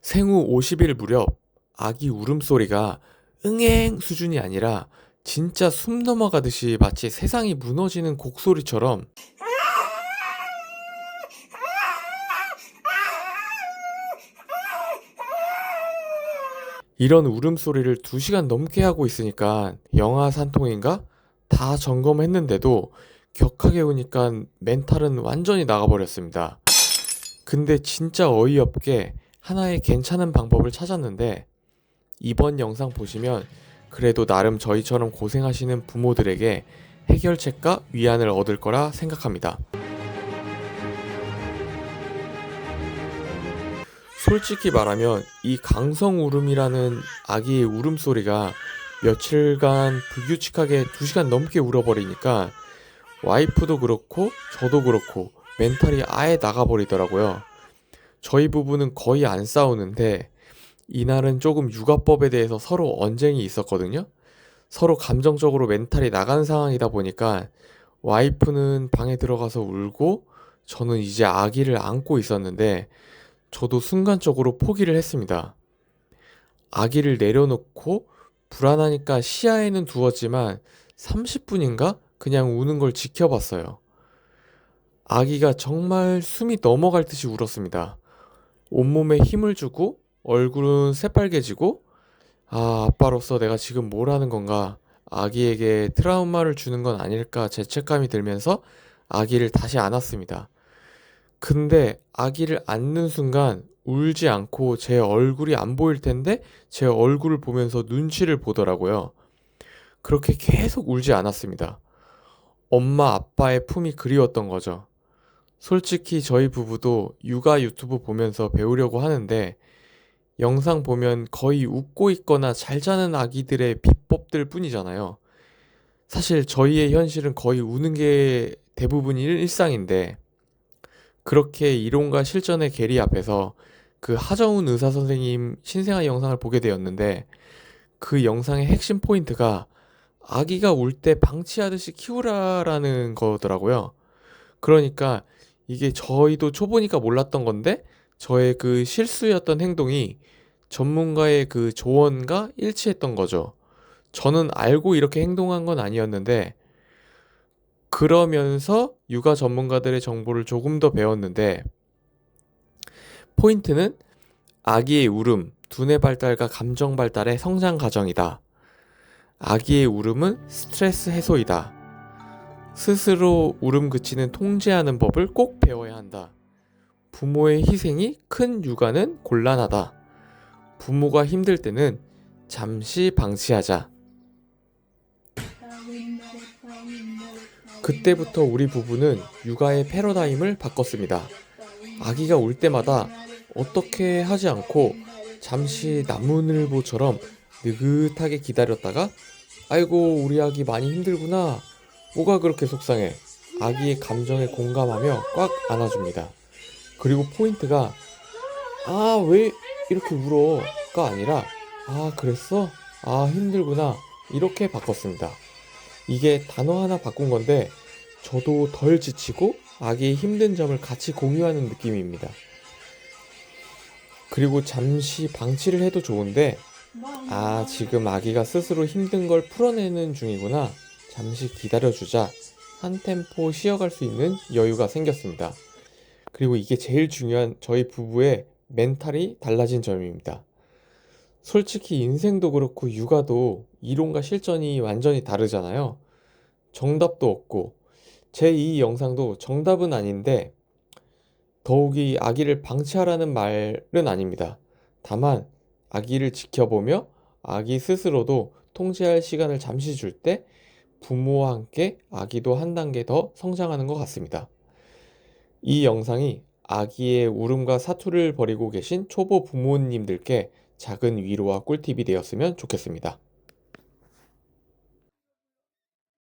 생후 50일 무렵 아기 울음소리가 응행 수준이 아니라 진짜 숨 넘어가듯이 마치 세상이 무너지는 곡소리처럼 이런 울음소리를 2시간 넘게 하고 있으니까 영하 산통인가? 다 점검했는데도 격하게 우니까 멘탈은 완전히 나가버렸습니다. 근데 진짜 어이없게 하나의 괜찮은 방법을 찾았는데 이번 영상 보시면 그래도 나름 저희처럼 고생하시는 부모들에게 해결책과 위안을 얻을 거라 생각합니다. 솔직히 말하면 이 강성 울음이라는 아기의 울음소리가 며칠간 불규칙하게 2시간 넘게 울어버리니까 와이프도 그렇고 저도 그렇고 멘탈이 아예 나가버리더라고요. 저희 부부는 거의 안 싸우는데 이날은 조금 육아법에 대해서 서로 언쟁이 있었거든요. 서로 감정적으로 멘탈이 나간 상황이다 보니까 와이프는 방에 들어가서 울고 저는 이제 아기를 안고 있었는데 저도 순간적으로 포기를 했습니다. 아기를 내려놓고 불안하니까 시야에는 두었지만 30분인가 그냥 우는 걸 지켜봤어요. 아기가 정말 숨이 넘어갈 듯이 울었습니다. 온몸에 힘을 주고 얼굴은 새빨개지고 아, 아빠로서 내가 지금 뭘 하는 건가? 아기에게 트라우마를 주는 건 아닐까 죄책감이 들면서 아기를 다시 안았습니다. 근데 아기를 안는 순간 울지 않고 제 얼굴이 안 보일 텐데 제 얼굴을 보면서 눈치를 보더라고요. 그렇게 계속 울지 않았습니다. 엄마 아빠의 품이 그리웠던 거죠. 솔직히 저희 부부도 육아 유튜브 보면서 배우려고 하는데 영상 보면 거의 웃고 있거나 잘 자는 아기들의 비법들 뿐이잖아요. 사실 저희의 현실은 거의 우는 게 대부분이 일상인데 그렇게 이론과 실전의 괴리 앞에서 그 하정운 의사 선생님 신생아 영상을 보게 되었는데 그 영상의 핵심 포인트가 아기가 울 때 방치하듯이 키우라라는 거더라고요. 그러니까 이게 저희도 초보니까 몰랐던 건데 저의 그 실수였던 행동이 전문가의 그 조언과 일치했던 거죠. 저는 알고 이렇게 행동한 건 아니었는데 그러면서 육아 전문가들의 정보를 조금 더 배웠는데 포인트는 아기의 울음, 두뇌 발달과 감정 발달의 성장 과정이다. 아기의 울음은 스트레스 해소이다. 스스로 울음 그치는 통제하는 법을 꼭 배워야 한다. 부모의 희생이 큰 육아는 곤란하다. 부모가 힘들 때는 잠시 방치하자. 그때부터 우리 부부는 육아의 패러다임을 바꿨습니다. 아기가 울 때마다 어떻게 하지 않고 잠시 나무늘보처럼 느긋하게 기다렸다가 아이고 우리 아기 많이 힘들구나 뭐가 그렇게 속상해 아기의 감정에 공감하며 꽉 안아줍니다. 그리고 포인트가 아 왜 이렇게 울어 가 아니라 아 그랬어 아 힘들구나 이렇게 바꿨습니다. 이게 단어 하나 바꾼 건데 저도 덜 지치고 아기의 힘든 점을 같이 공유하는 느낌입니다. 그리고 잠시 방치를 해도 좋은데 아 지금 아기가 스스로 힘든 걸 풀어내는 중이구나 잠시 기다려주자 한 템포 쉬어갈 수 있는 여유가 생겼습니다. 그리고 이게 제일 중요한 저희 부부의 멘탈이 달라진 점입니다. 솔직히 인생도 그렇고 육아도 이론과 실전이 완전히 다르잖아요. 정답도 없고 제 이 영상도 정답은 아닌데 더욱이 아기를 방치하라는 말은 아닙니다. 다만 아기를 지켜보며 아기 스스로도 통제할 시간을 잠시 줄 때 부모와 함께 아기도 한 단계 더 성장하는 것 같습니다. 이 영상이 아기의 울음과 사투를 벌이고 계신 초보 부모님들께 작은 위로와 꿀팁이 되었으면 좋겠습니다.